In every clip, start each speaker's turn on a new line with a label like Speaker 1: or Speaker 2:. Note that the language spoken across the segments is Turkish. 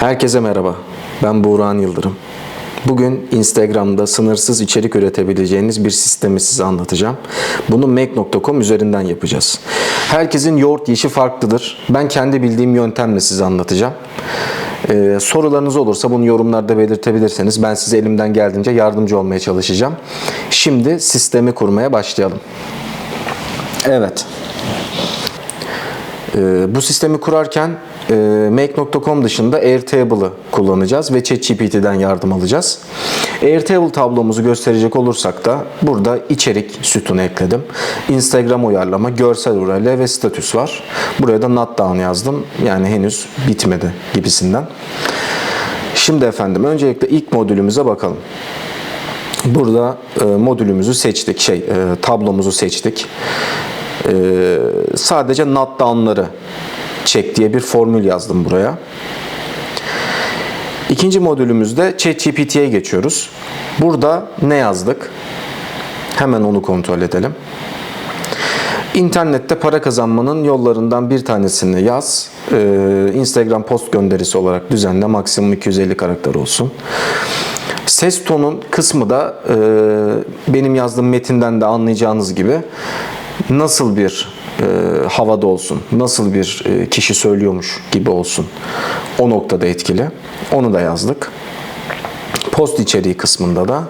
Speaker 1: Herkese merhaba. Ben Buğrahan Yıldırım. Bugün Instagram'da sınırsız içerik üretebileceğiniz bir sistemi size anlatacağım. Bunu make.com üzerinden yapacağız. Herkesin yoğurt yiyişi farklıdır. Ben kendi bildiğim yöntemle size anlatacağım. Ee, sorularınız olursa bunu yorumlarda belirtebilirseniz ben size elimden geldiğince yardımcı olmaya çalışacağım. Şimdi sistemi kurmaya başlayalım. Evet. Ee, bu sistemi kurarken e, Make.com dışında Airtable'ı kullanacağız ve ChatGPT'den yardım alacağız. Airtable tablomuzu gösterecek olursak da burada içerik sütunu ekledim. Instagram uyarlama, görsel URL ve statüs var. Buraya da not down yazdım. Yani henüz bitmedi gibisinden. Şimdi efendim öncelikle ilk modülümüze bakalım. Burada e, modülümüzü seçtik, şey e, tablomuzu seçtik. E, sadece not down'ları çek diye bir formül yazdım buraya. İkinci modülümüzde ChatGPT'ye geçiyoruz. Burada ne yazdık? Hemen onu kontrol edelim. İnternette para kazanmanın yollarından bir tanesini yaz. Ee, Instagram post gönderisi olarak düzenle maksimum 250 karakter olsun. Ses tonun kısmı da e, benim yazdığım metinden de anlayacağınız gibi nasıl bir e, havada olsun, nasıl bir e, kişi söylüyormuş gibi olsun. O noktada etkili. Onu da yazdık. Post içeriği kısmında da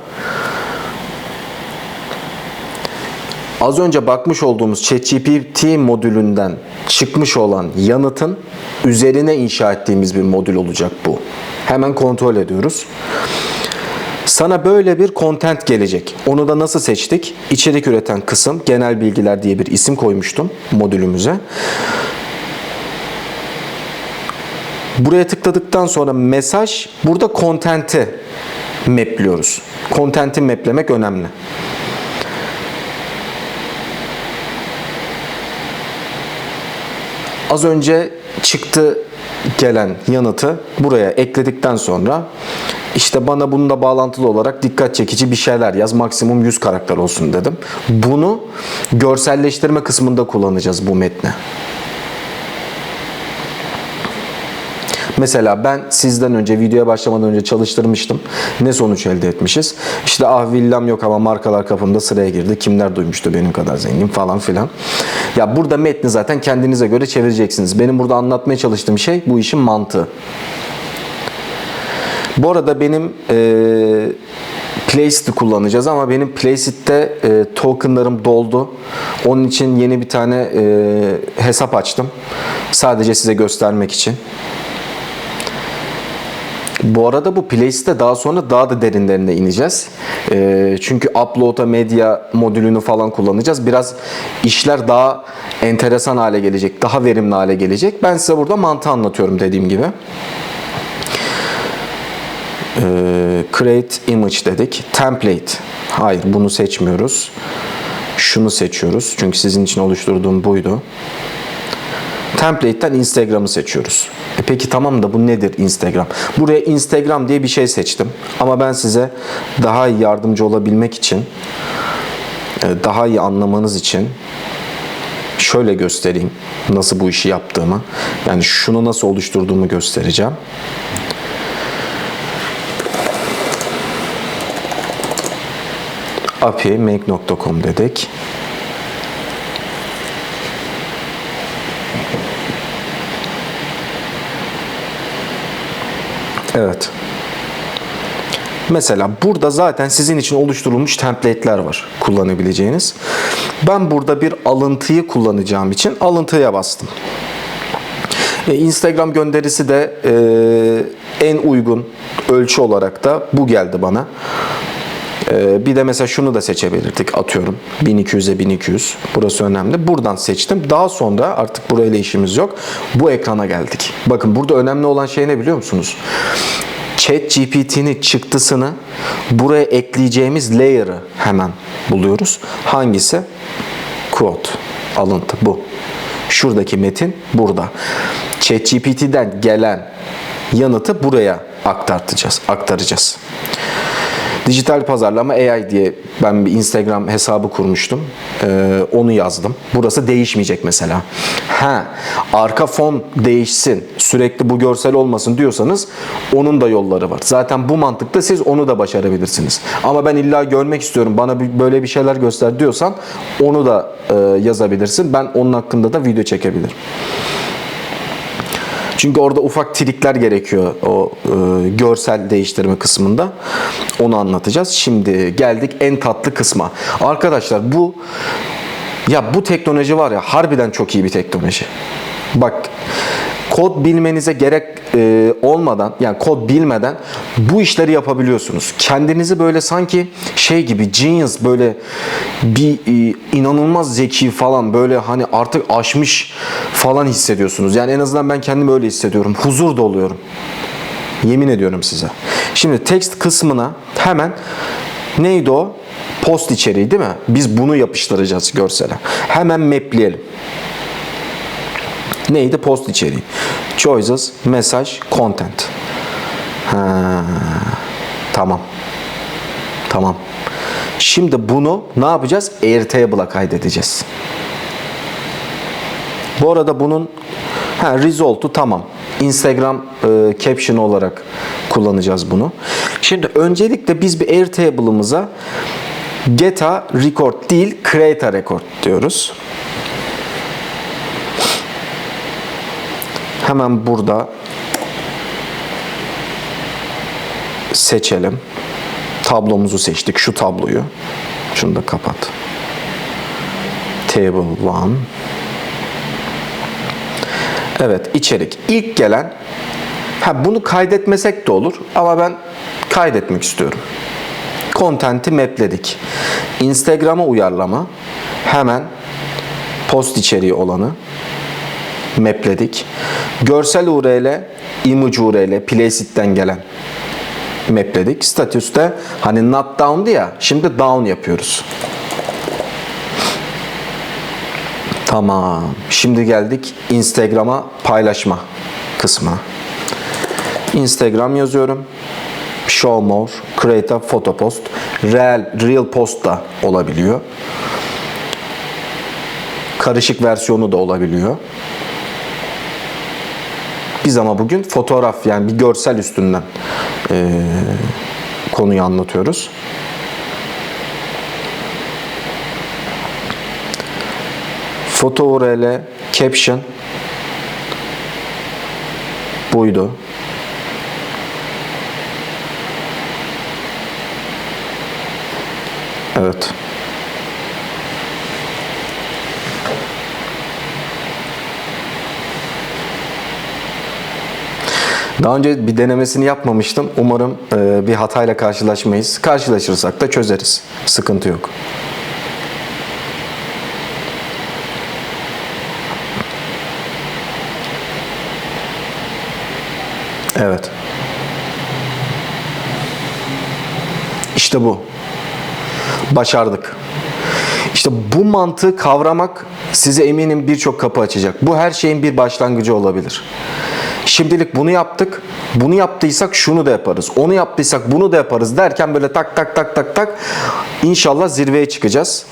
Speaker 1: az önce bakmış olduğumuz ChatGPT modülünden çıkmış olan yanıtın üzerine inşa ettiğimiz bir modül olacak bu. Hemen kontrol ediyoruz. Sana böyle bir content gelecek. Onu da nasıl seçtik? İçerik üreten kısım, genel bilgiler diye bir isim koymuştum modülümüze. Buraya tıkladıktan sonra mesaj, burada content'i mapliyoruz. Content'i maplemek önemli. Az önce çıktı gelen yanıtı buraya ekledikten sonra işte bana bununla bağlantılı olarak dikkat çekici bir şeyler yaz. Maksimum 100 karakter olsun dedim. Bunu görselleştirme kısmında kullanacağız bu metni. Mesela ben sizden önce videoya başlamadan önce çalıştırmıştım. Ne sonuç elde etmişiz? İşte ah villam yok ama markalar kapımda sıraya girdi. Kimler duymuştu benim kadar zengin falan filan. Ya burada metni zaten kendinize göre çevireceksiniz. Benim burada anlatmaya çalıştığım şey bu işin mantığı. Bu arada benim e, Placit'i kullanacağız ama benim Placit'te e, tokenlarım doldu. Onun için yeni bir tane e, hesap açtım. Sadece size göstermek için. Bu arada bu Placit'te daha sonra daha da derinlerine ineceğiz. E, çünkü Upload'a medya modülünü falan kullanacağız. Biraz işler daha enteresan hale gelecek, daha verimli hale gelecek. Ben size burada mantığı anlatıyorum dediğim gibi. Ee, create image dedik. Template. Hayır bunu seçmiyoruz. Şunu seçiyoruz. Çünkü sizin için oluşturduğum buydu. Template'ten Instagram'ı seçiyoruz. E peki tamam da bu nedir Instagram? Buraya Instagram diye bir şey seçtim. Ama ben size daha iyi yardımcı olabilmek için, e, daha iyi anlamanız için şöyle göstereyim nasıl bu işi yaptığımı. Yani şunu nasıl oluşturduğumu göstereceğim. Api make.com dedik. Evet. Mesela burada zaten sizin için oluşturulmuş template'ler var kullanabileceğiniz. Ben burada bir alıntıyı kullanacağım için alıntıya bastım. E, Instagram gönderisi de e, en uygun ölçü olarak da bu geldi bana. Ee, bir de mesela şunu da seçebilirdik atıyorum. 1200'e 1200 burası önemli. Buradan seçtim. Daha sonra artık burayla işimiz yok. Bu ekrana geldik. Bakın burada önemli olan şey ne biliyor musunuz? Chat GPT'nin çıktısını buraya ekleyeceğimiz layer'ı hemen buluyoruz. Hangisi? Quote. Alıntı. Bu. Şuradaki metin burada. Chat GPT'den gelen yanıtı buraya aktartacağız aktaracağız Dijital pazarlama AI diye ben bir Instagram hesabı kurmuştum. Ee, onu yazdım. Burası değişmeyecek mesela. Ha, arka fon değişsin, sürekli bu görsel olmasın diyorsanız onun da yolları var. Zaten bu mantıkta siz onu da başarabilirsiniz. Ama ben illa görmek istiyorum, bana böyle bir şeyler göster diyorsan onu da e, yazabilirsin. Ben onun hakkında da video çekebilirim. Çünkü orada ufak trikler gerekiyor o e, görsel değiştirme kısmında. Onu anlatacağız. Şimdi geldik en tatlı kısma. Arkadaşlar bu ya bu teknoloji var ya harbiden çok iyi bir teknoloji. Bak kod bilmenize gerek e, olmadan yani kod bilmeden bu işleri yapabiliyorsunuz. Kendinizi böyle sanki şey gibi genius böyle bir e, inanılmaz zeki falan böyle hani artık aşmış falan hissediyorsunuz. Yani en azından ben kendimi öyle hissediyorum. Huzur doluyorum. Yemin ediyorum size. Şimdi text kısmına hemen neydi o? Post içeriği değil mi? Biz bunu yapıştıracağız görsele. Hemen mapleyelim. Neydi? Post içeriği. Choices, mesaj, content. Ha, tamam. Tamam. Şimdi bunu ne yapacağız? Airtable'a kaydedeceğiz. Bu arada bunun ha, result'u tamam. Instagram e, caption olarak kullanacağız bunu. Şimdi öncelikle biz bir Airtable'ımıza get a record değil create a record diyoruz. Hemen burada seçelim. Tablomuzu seçtik. Şu tabloyu. Şunu da kapat. Table 1. Evet içerik. İlk gelen ha bunu kaydetmesek de olur ama ben kaydetmek istiyorum. Content'i mapledik. Instagram'a uyarlama. Hemen post içeriği olanı mapledik. Görsel URL, image URL, placeit'ten gelen mapledik. Statüste hani not down'dı ya şimdi down yapıyoruz. Tamam. Şimdi geldik Instagram'a paylaşma kısmına. Instagram yazıyorum. Show more, create a photo post. Real, real post da olabiliyor. Karışık versiyonu da olabiliyor. Biz ama bugün fotoğraf yani bir görsel üstünden eee, konuyu anlatıyoruz. Foto URL, caption buydu. Evet. Daha önce bir denemesini yapmamıştım. Umarım e, bir hatayla karşılaşmayız. Karşılaşırsak da çözeriz. Sıkıntı yok. Evet. İşte bu. Başardık. İşte bu mantığı kavramak size eminim birçok kapı açacak. Bu her şeyin bir başlangıcı olabilir. Şimdilik bunu yaptık. Bunu yaptıysak şunu da yaparız. Onu yaptıysak bunu da yaparız derken böyle tak tak tak tak tak inşallah zirveye çıkacağız.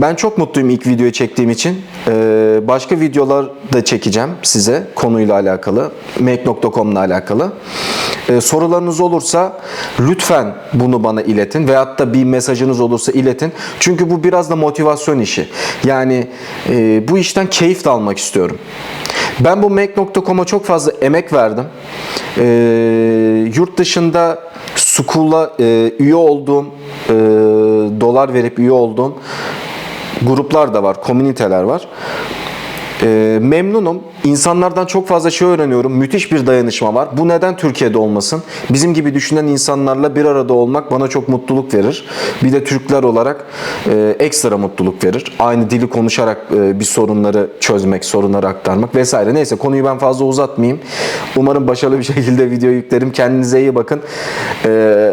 Speaker 1: Ben çok mutluyum ilk videoyu çektiğim için. Ee, başka videolar da çekeceğim size konuyla alakalı. Make.com'la alakalı. Ee, sorularınız olursa lütfen bunu bana iletin. Veyahut da bir mesajınız olursa iletin. Çünkü bu biraz da motivasyon işi. Yani e, bu işten keyif de almak istiyorum. Ben bu Make.com'a çok fazla emek verdim. Ee, yurt dışında School'a e, üye olduğum, e, dolar verip üye olduğum gruplar da var, komüniteler var. Ee, memnunum. İnsanlardan çok fazla şey öğreniyorum. Müthiş bir dayanışma var. Bu neden Türkiye'de olmasın? Bizim gibi düşünen insanlarla bir arada olmak bana çok mutluluk verir. Bir de Türkler olarak e, ekstra mutluluk verir. Aynı dili konuşarak e, bir sorunları çözmek, sorunları aktarmak vesaire. Neyse konuyu ben fazla uzatmayayım. Umarım başarılı bir şekilde video yüklerim. Kendinize iyi bakın. Ee,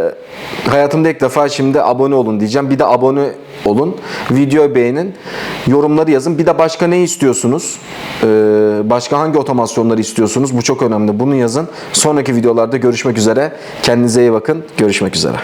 Speaker 1: hayatımda ilk defa şimdi abone olun diyeceğim. Bir de abone olun. Videoyu beğenin. Yorumları yazın. Bir de başka ne istiyorsunuz? Ee, başka hangi otomasyonları istiyorsunuz? Bu çok önemli. Bunu yazın. Sonraki videolarda görüşmek üzere. Kendinize iyi bakın. Görüşmek üzere.